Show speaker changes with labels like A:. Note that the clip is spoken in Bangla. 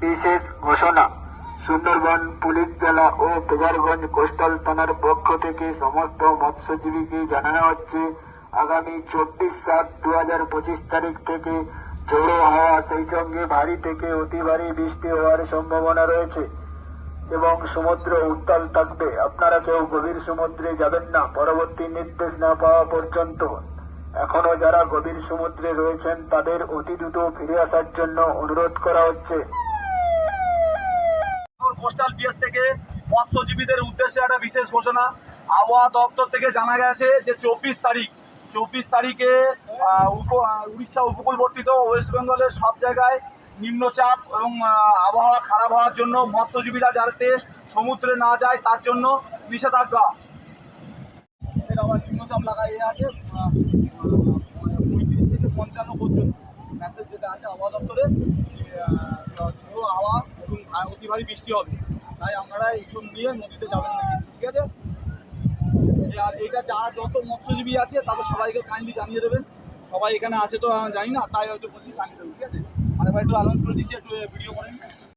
A: বিশেষ ঘোষণা। সুন্দরবন, পুলিশ জেলা ও তেজারগঞ্জ কোস্টাল থানার পক্ষ থেকে সমস্ত মৎস্যজীবীকে জানানো হচ্ছে, আগামী চব্বিশ সাত দু হাজার পঁচিশ তারিখ থেকে ঝোড়ো হাওয়া সেই সঙ্গে ভারী থেকে অতি ভারী বৃষ্টি হওয়ার সম্ভাবনা রয়েছে এবং সমুদ্র উত্তাল থাকবে। আপনারা কেউ গভীর সমুদ্রে যাবেন না, পরবর্তী নির্দেশ না পাওয়া পর্যন্ত। এখনও যারা গভীর সমুদ্রে রয়েছেন, তাদের অতি দ্রুত ফিরে আসার জন্য অনুরোধ করা হচ্ছে।
B: কোস্টাল পিএস থেকে মৎস্যজীবীদের উদ্দেশ্যে একটা বিশেষ ঘোষণা। আবহাওয়া দপ্তর থেকে জানা গেছে যে চব্বিশ তারিখ, চব্বিশ তারিখে উড়িষ্যা উপকূলবর্তীত ওয়েস্ট বেঙ্গলের সব জায়গায় নিম্নচাপ এবং আবহাওয়া খারাপ হওয়ার জন্য মৎস্যজীবীরা যাতে সমুদ্রে না যায়, তার জন্য নিষেধাজ্ঞা। আবার নিম্নচাপ লাগাই আছে পঁয়ত্রিশ থেকে পঞ্চান্ন পর্যন্ত মেসেজ যেটা আছে আবহাওয়া দপ্তরে ভা- অতি ভারী বৃষ্টি হবে। তাই আপনারা এইসব নিয়ে নদীতে যাবেন না ঠিক আছে? আর এটা যারা যত মৎস্যজীবী আছে, তাদের সবাইকে কাইন্ডলি জানিয়ে দেবেন। সবাই এখানে আছে তো জানি না, তাই হয়তো বলছি জানিয়ে দেবেন, ঠিক আছে? আর এবার একটু অ্যালাউন্স করে দিচ্ছি, একটু ভিডিও করেন